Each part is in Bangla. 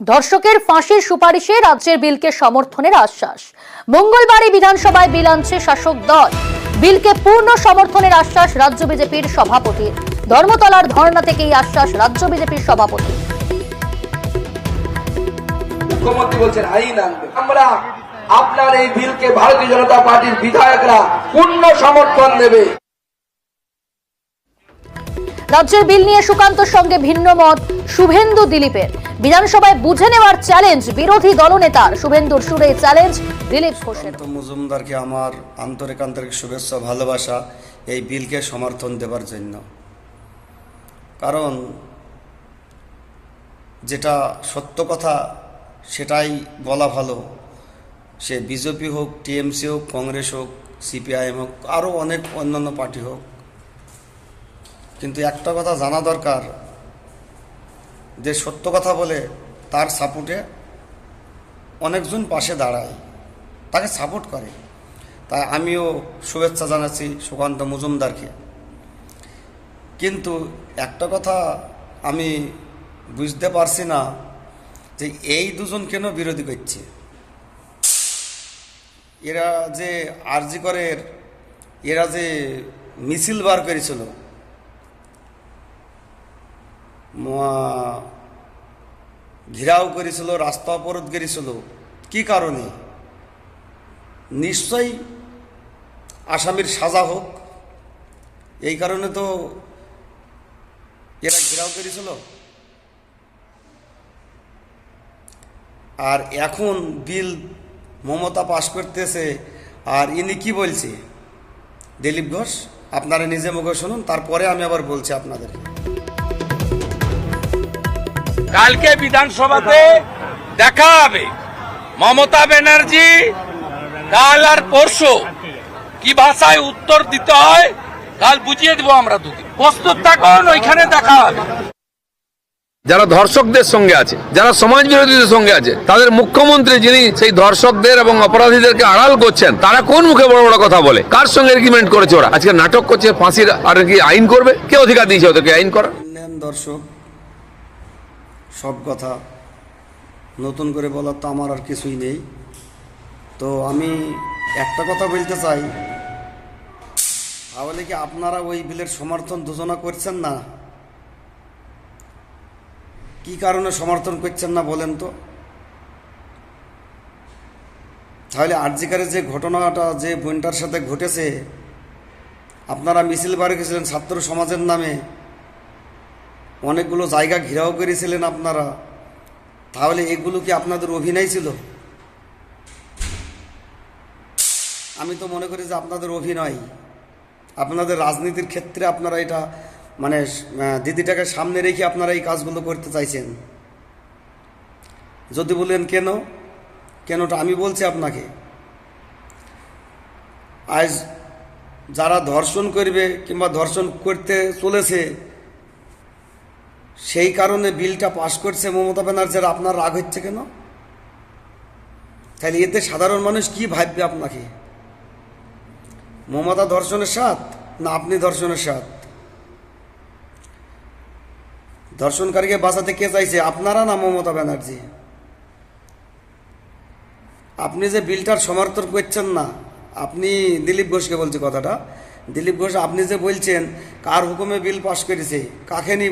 ধর্ষকের ফাঁসির সুপারিশে রাজ্যের বিলকে সমর্থনের আশ্বাস। মঙ্গলবারই বিধানসভায় বিল আনছে শাসক দল। বিলকে পূর্ণ সমর্থনের আশ্বাস রাজ্য বিজেপির সভাপতির ধর্মতলার ধর্ণা থেকেই আশ্বাস রাজ্য বিজেপির সভাপতি। মুখ্যমন্ত্রী বলছেন, আইন আনবে। আমরা আপনার এই বিলকে ভারতীয় জনতা পার্টির বিধায়করা পূর্ণ সমর্থন দেবে। রাজ্যের বিল নিয়ে সুকান্তর সঙ্গে ভিন্ন মত শুভেন্দু দিলীপের। বিধানসভায় বুঝে নেওয়ার চ্যালেঞ্জ বিরোধী দলনেতার শুভেন্দুর সুরে চ্যালেঞ্জ দিলীপ ঘোষের। মজুমদারকে আমার আন্তরিক আন্তরিক শুভেচ্ছা, ভালোবাসা এই বিলকে সমর্থন দেবার জন্য। কারণ যেটা সত্য কথা, সেটাই বলা ভালো। সে বিজেপি হোক, টিএমসি হোক, কংগ্রেস হোক, সিপিআইএম হোক আরও অনেক অন্যান্য পার্টি হোক কিন্তু একটা কথা জানা দরকার, যে সত্য কথা বলে তার সাপোর্টে অনেকজন পাশে দাঁড়ায়, তাকে সাপোর্ট করে। তাই আমিও শুভেচ্ছা জানাচ্ছি সুকান্ত মজুমদারকে। কিন্তু একটা কথা আমি বুঝতে পারছি না, যে এই দুজন কেন বিরোধী করছে? এরা যে আরজি করের, এরা যে মিছিল বার করেছিল ঘেরাও করেছিল, রাস্তা অবরোধ করেছিল। কি কারণে? নিশ্চয়ই আসামির সাজা হোক। এই কারণে তো এরা ঘেরাও করেছিল। আর এখন বিল মমতা পাশ করতেছে। আর ইনি কি বলছে? দিলীপ ঘোষ, আপনারা নিজে মুখে শুনুন, তারপরে আমি আবার বলছি আপনাদেরকে। কালকে বিধানসভাতে দেখা হবে। মমতা ব্যানার্জি কাল আর পরশু কি ভাষায় উত্তর দিতে হয় কাল বুঝিয়ে দিব আমরা দুদিন। প্রস্তুত থাকুন ওইখানে দেখা হবে। যারা ধর্ষকদের সঙ্গে আছে যারা সমাজ বিরোধীদের সঙ্গে আছে তাদের মুখ্যমন্ত্রী যিনি সেই ধর্ষকদের এবং অপরাধীদেরকে আড়াল করছেন তারা কোন মুখে বড় বড় কথা বলে? কার সঙ্গে এগ্রিমেন্ট করেছে ওরা? আজকে নাটক করছে ফাঁসির আর কি আইন করবে? কে অধিকার দিয়েছে ওদেরকে আইন করার? নেন দর্শক সব কথা নতুন করে বলার তো আমার আর কিছুই নেই। তো আমি একটা কথা বলতে চাই। তাহলে কি আপনারা ওই বিলের সমর্থন যোজনা করছেন না? কি কারণে সমর্থন করছেন না বলেন তো? তাহলে আর্জিকারের যে ঘটনাটা, যে বোনটার সাথে ঘটেছে, আপনারা মিছিল বার গেছিলেন ছাত্র সমাজের নামে অনেকগুলো জায়গা ঘেরাও করেছিলেন আপনারা। তাহলে এগুলো কি আপনাদের অভিনয় ছিল? আমি তো মনে করি যে আপনাদের অভিনয়। আপনাদের রাজনীতির ক্ষেত্রে আপনারা এটা মানে দিদিটাকে সামনে রেখে আপনারা এই কাজগুলো করতে চাইছেন। যদি বলেন কেন? কেনটা আমি বলছি আপনাকে। আজ যারা ধর্ষণ করবে কিংবা ধর্ষণ করতে চলেছে সেই কারণে বিলটা পাশ করছে মমতা ব্যানার্জির আপনার রাগ হচ্ছে কেন? তাহলে এতে সাধারণ মানুষ কি ভাববে আপনাকে? মমতা ধর্ষণের সাথ না আপনি ধর্ষণের সাথ ধর্ষণকারীকে বাঁচাতে কে চাইছে? আপনারা না মমতা ব্যানার্জি? আপনি যে বিলটার সমর্থন করছেন না, আপনি দিলীপ ঘোষকে বলছি কথাটা। দিলীপ ঘোষ, আপনি যে বলছেন, কার হুকুমে বিল পাশ করেছে, কাকে নি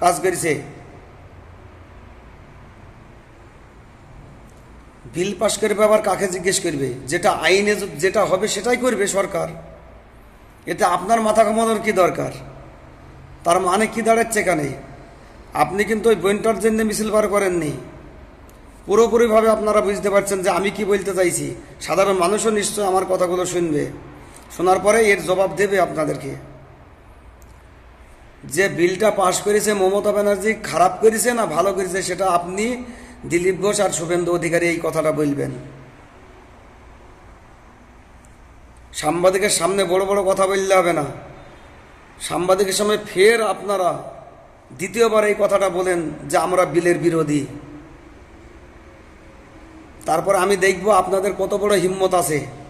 কাজ করেছে। বিল পাশ করবে আবার কাকে জিজ্ঞেস করবে? যেটা আইনে যেটা হবে সেটাই করবে সরকার। এতে আপনার মাথা কামানোর কি দরকার? তার মানে কি দাঁড়াচ্ছে এখানে? আপনি কিন্তু ওই বইনটার জন্য মিছিল বার করেননি। পুরোপুরিভাবে আপনারা বুঝতে পারছেন যে আমি কি বলতে চাইছি। সাধারণ মানুষও নিশ্চয় আমার কথাগুলো শুনবে। শোনার পরে এর জবাব দেবে আপনাদেরকে। যে বিলটা পাশ করেছে মমতা ব্যানার্জি, খারাপ করেছে না ভালো করেছে, সেটা আপনি দিলীপ ঘোষ আর শুভেন্দু অধিকারী এই কথাটা বলবেন। সাংবাদিকের সামনে বড় বড় কথা বললে হবে না। সাংবাদিকের সামনে ফের আপনারা দ্বিতীয়বার এই কথাটা বলেন যে আমরা বিলের বিরোধী। তারপর আমি দেখব আপনাদের কত বড় হিম্মত আছে।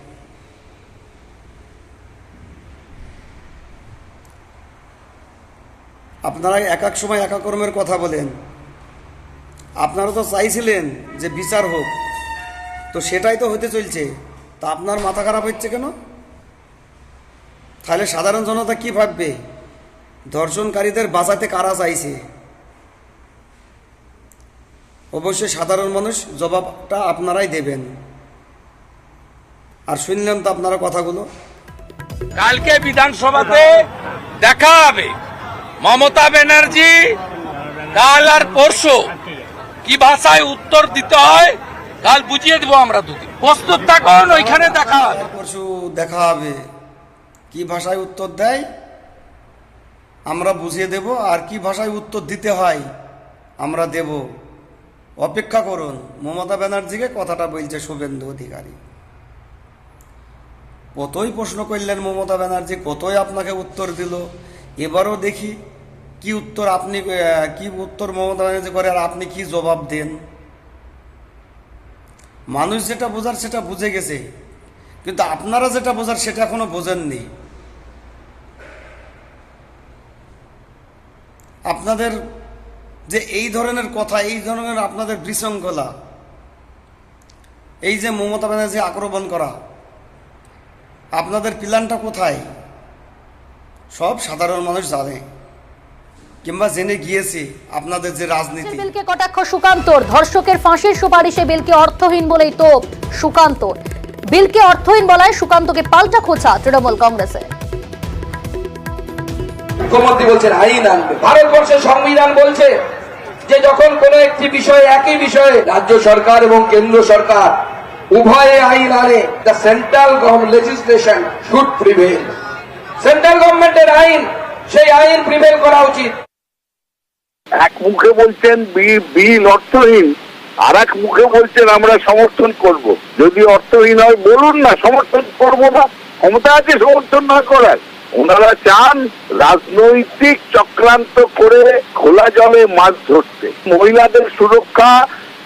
আপনারা এক এক সময় একা কর্মের কথা বলেন। আপনারা তো চাইছিলেন যে বিচার হোক। তো সেটাই তো হতে চলছে। তা আপনার মাথা খারাপ হচ্ছে কেন? তাহলে সাধারণ জনতা কি ভাববে? ধর্ষণকারীদের বাঁচাতে কারা চাইছে? অবশ্যই সাধারণ মানুষ জবাবটা আপনারাই দেবেন। আর শুনলেন তো আপনারা কথাগুলো। কালকে বিধানসভাতে দেখা হবে। মমতা ব্যানার্জি, কাল আর পরশু কি ভাষায় উত্তর দিতে হয়, কাল বুঝিয়ে দেবো আমরা দুদিন। প্রস্তুত থাকুন, ওইখানে দেখা হবে। পরশু দেখা হবে। কি ভাষায় উত্তর দেয়, আমরা বুঝিয়ে দেব, আর কি ভাষায় উত্তর দিতে হয়, আমরা দেব। অপেক্ষা করুন, মমতা ব্যানার্জিকে কথাটা বলছে শুভেন্দু অধিকারী। কতই প্রশ্ন করলেন মমতা ব্যানার্জি, কতই আপনাকে উত্তর দিল, এবারও দেখি কি উত্তর আপনি কি উত্তর মমতা ব্যানার্জি করে আর আপনি কি জবাব দেন? মানুষ যেটা বোঝার সেটা বুঝে গেছে, কিন্তু আপনারা যেটা বোঝার সেটা এখনও বোঝেননি। আপনাদের যে এই ধরনের কথা, এই ধরনের আপনাদের বিশৃঙ্খলা, এই যে মমতা ব্যানার্জি আক্রমণ করা, আপনাদের প্ল্যানটা কোথায়? সব সাধারণ মানুষ জানে। কিংবা জেনে গিয়েছি আপনাদের যে রাজনীতি। বিলকে কটাক্ষ সুকান্তর ধর্ষকের ফাঁসির সুপারিশে বিলকে অর্থহীন বলেই তো সুকান্তর বিলকে অর্থহীন বলায় সুকান্তকে পাল্টা খোঁচা তৃণমূল কংগ্রেসে। মুখ্যমন্ত্রী বলছেন আইন আনবে। ভারতবর্ষের সংবিধান বলছে যে যখন কোনো একটি বিষয়ে একই বিষয়ে রাজ্য সরকার এবং কেন্দ্র সরকার উভয়ে আইন আনে the central legislation should prevail central গভর্নমেন্টের আইন সেই আইন প্রিভেল করা উচিত। এক মুখে বলছেন বিল অর্থহীন আর এক মুখে বলছেন আমরা সমর্থন করব। যদি অর্থহীন হয়, বলুন না, সমর্থন করব না ক্ষমতা আছে সমর্থন না করার। ওনারা চান রাজনৈতিক চক্রান্ত করে খোলা জলে মাছ ধরতে। মহিলাদের সুরক্ষা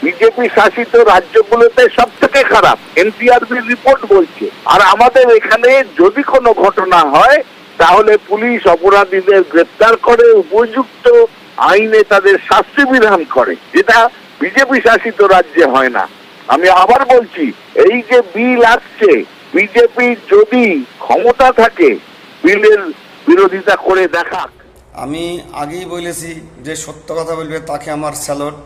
বিজেপি শাসিত রাজ্যগুলোতে সব থেকে খারাপ এনপিআরবি রিপোর্ট বলছে। আর আমাদের এখানে যদি কোনো ঘটনা হয়, তাহলে পুলিশ অপরাধীদের গ্রেপ্তার করে, উপযুক্ত আইনে তাদের শাস্তি বিধান করে। যেটা বিজেপি শাসিত রাজ্যে হয় না। আমি আবার বলছি, এই যে বিল আসছে, বিজেপি যদি ক্ষমতা থাকে, বিলের বিরোধিতা করে দেখাক। আমি আগেই বলেছি যে সত্য কথা বলবে, তাকে আমার স্যালট।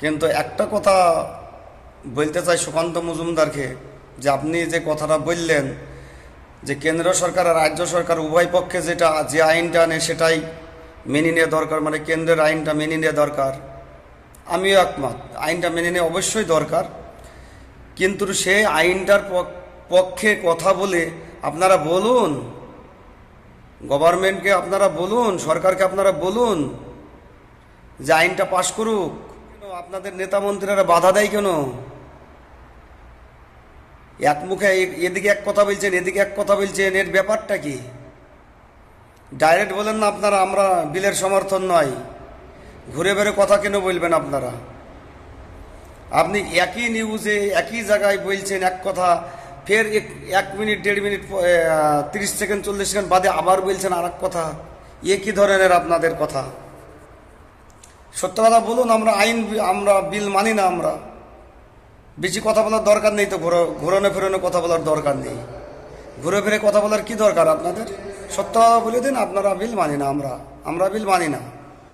কিন্তু একটা কথা বলতে চাই সুকান্ত মজুমদারকে, যে আপনি যে কথাটা বললেন, যে কেন্দ্র সরকার আর রাজ্য সরকার উভয় পক্ষে যেটা, যে আইনটা আনে সেটাই মেনে নেওয়া দরকার মানে কেন্দ্রের আইনটা মেনে নেওয়া দরকার। আমিও একমত, আইনটা মেনে নেওয়া অবশ্যই দরকার। কিন্তু সেই আইনটার পক- পক্ষে কথা বলে আপনারা বলুন, গভর্নমেন্টকে আপনারা বলুন, সরকারকে আপনারা বলুন যে আইনটা পাশ করুক। আপনাদের নেতা মন্ত্রীরা বাধা দেয় কেন? এক মুখে এদিকে এক কথা বলছেন, এদিকে এক কথা বলছেন, এর ব্যাপারটা কি? ডাইরেক্ট বলেন না আপনারা, আমরা বিলের সমর্থন নয়। ঘুরে বেড়ে কথা কেন বলবেন আপনারা? আপনি একই নিউজে, একই জায়গায় বলছেন এক কথা, ফের এক- মিনিট, দেড় মিনিট তিরিশ সেকেন্ড, চল্লিশ সেকেন্ড বাদে আবার বলছেন আর কথা। এ কি ধরনের আপনাদের কথা? সত্য কথা বলুন, আমরা আইন, আমরা বিল মানি না আমরা। বেশি কথা বলার দরকার নেই তো, ঘোরো ঘোরানো ফেরানো কথা বলার দরকার নেই। ঘুরে ফিরে কথা বলার কি দরকার আপনাদের? সত্য বলে দিন আপনারা বিল মানি না আমরা আমরা বিল মানি না।